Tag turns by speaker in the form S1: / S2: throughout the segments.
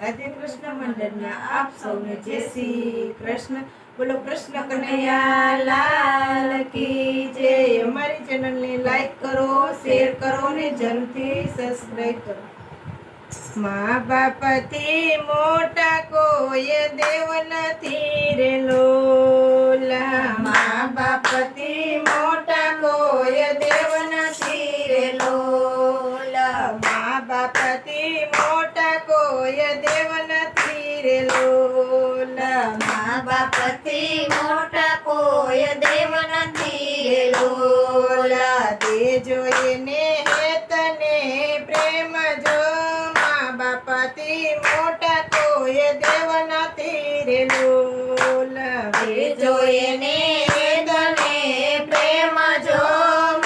S1: રાધે કૃષ્ણ મંડળના આપ સૌને જય શ્રી કૃષ્ણ. બોલો કૃષ્ણ કનૈયા, લાલ કી જય. અમારી ચેનલને લાઈક કરો, શેર કરો ને જરૂરથી સબસ્ક્રાઈબ કરો. મા બાપથી મોટા કોઈ દેવ નથી રે લોલા મા મોટા કોઈ દેવ નથી લોલા તે જોઈને તને પ્રેમ જો મા બાપાથી મોટા કોઈ દેવ નથી રે લોલા
S2: તે જોઈને તને પ્રેમ જો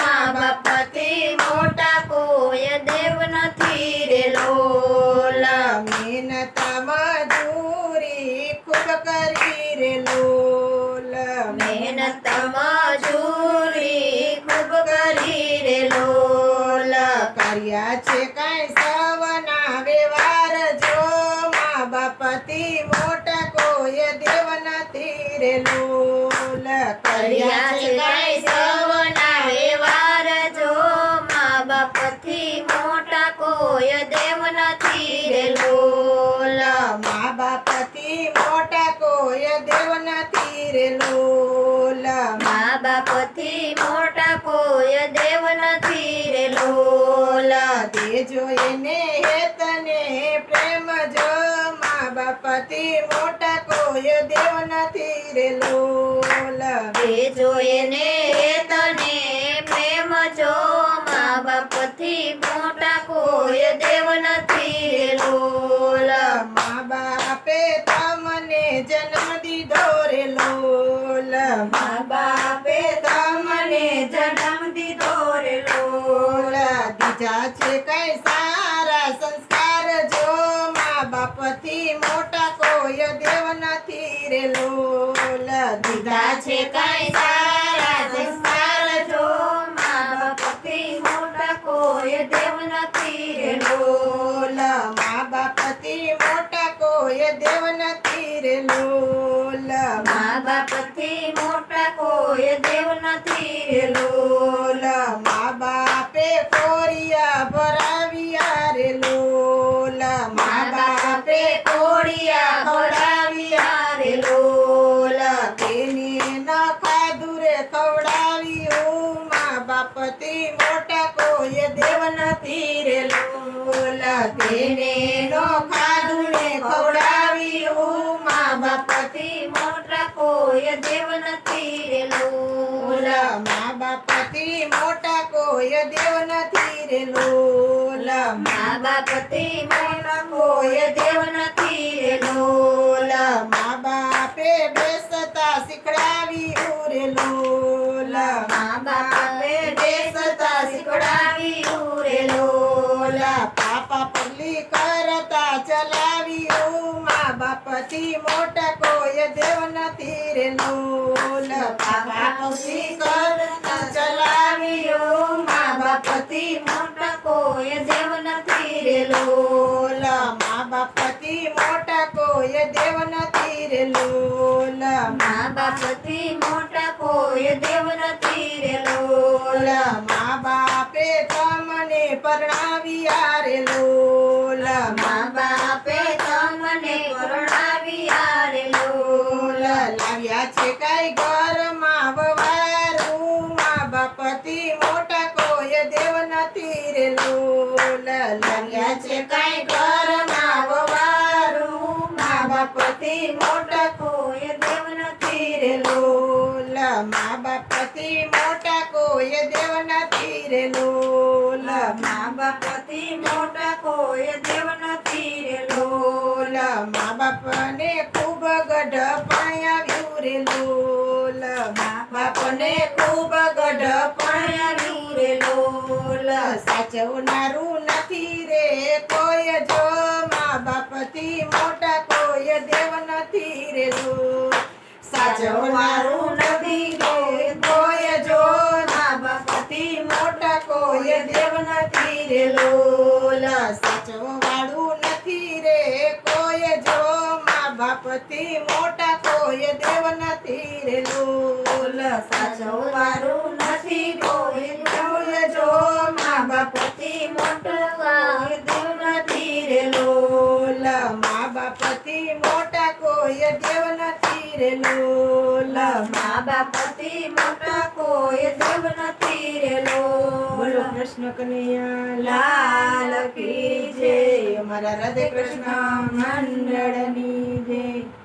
S2: મા બાપાથી મોટા કોઈ દેવ નથી રે લોલા.
S1: મહેનત મજૂરી ખૂબ કરી રે લોલા
S2: મહેનત મજૂરી ખૂબ કરી રે લોલા
S1: કર્યા છે કાંઈ સવના વ્યવહાર. જો મા બાપથી મોટા કોઈ દેવ નથી રે લોલા
S2: કર્યા છે કાંઈ સવના વ્યવહાર. જો મા બાપથી મોટા કોઈ દેવ નથી રે લોલા
S1: રે લોલા
S2: મા બાપથી મોટા કોઈ દેવ નથી રે લોલા
S1: તે જોઈને હે તને પ્રેમ જો મા બાપથી મોટા કોઈ દેવ નથી રે લોલા
S2: તે જોઈને મા
S1: બાપે તમને જન્મ દીધો રે લોલા છે કઈ સારા સંસ્કાર જો મા બાપથી મોટા કોઈ દેવ નથી રે લોલા
S2: દીધા છે કઈ સારા સંસ્કાર જો મા બાપથી મોટા કોઈ દેવ નથી રે
S1: લોલા મા બાપથી મોટા કોઈ દેવ નથી રે લોલા
S2: મા બાપથી કોઈ દેવ નથી
S1: લોલા મા બાપે કોરિયા ભરાવ્યા રે લોલા
S2: મા બાપે કોરિયા ભરાવ્યા રે લોલા
S1: તેને ન ખાધું રે ખવડાવ્યું. મા બાપથી મોટા કોઈ દેવ નથી રે લોલા તેને બાપથી
S2: મોટા કોઈ દેવ નથી રે લોલા
S1: મા બાપથી મોટા કોઈ દેવ નથી રે લોલા
S2: મા
S1: બાપે બેસતા શીખડાવી ઉરે લોલા
S2: મા બાપે બેસતા શીખડાવી ઉરે લોલા
S1: પાપા પગલી કરતા ચલાવ્યું બાપથી મોટા કોઈ દેવ નથી રે લોલ પગલી કરતા ચલાવ્યું મા બાપથી
S2: મોટા કોઈ દેવ નથી રે
S1: લોલ મા બાપથી મોટા કોઈ દેવ નથી રે લોલ
S2: મા બાપથી મોટા કોઈ દેવ નથી રે લોલ
S1: મા બાપે તમને પરણાવ્યા નથી છે કઈ ઘરમાં વવારું મા બાપથી મોટા
S2: કોઈ દેવ નથી
S1: રે લોલ મા બાપથી મોટા કોઈ દેવ નથી રે લોલ
S2: મા બાપથી મોટા કોઈ દેવ નથી રે
S1: લોલ મા બાપને ખૂબ ગઢપણ આવ્યું રે લોલ. મા બાપને ખૂબ લોલા નથી રે, કોઈ જો મા બાપથી મોટા કોઈ દેવ નથી રે લોલા સાચવનારું નથી રે, કોઈ જો મા બાપથી મોટા કોઈ દેવ નથી રે લોલા સાચવવાળું નથી રે, કોઈ બાપથી મોટા કોઈ દેવ નથી રે લોલ
S2: સાચો વારું નથી કોઈ
S1: જો મા પતિ
S2: મોટા દેવ નથી
S1: રે લોલા. મા બાપતિ મોટા કોઈ દેવ નથી રે લોલા.
S2: મા બાપતિ મોટા કોઈ દેવ નથી રેલો
S1: બોલો કૃષ્ણ કનૈયા,
S2: લાલ કી જય.
S1: અમારા રાધે કૃષ્ણ મંડળની જય.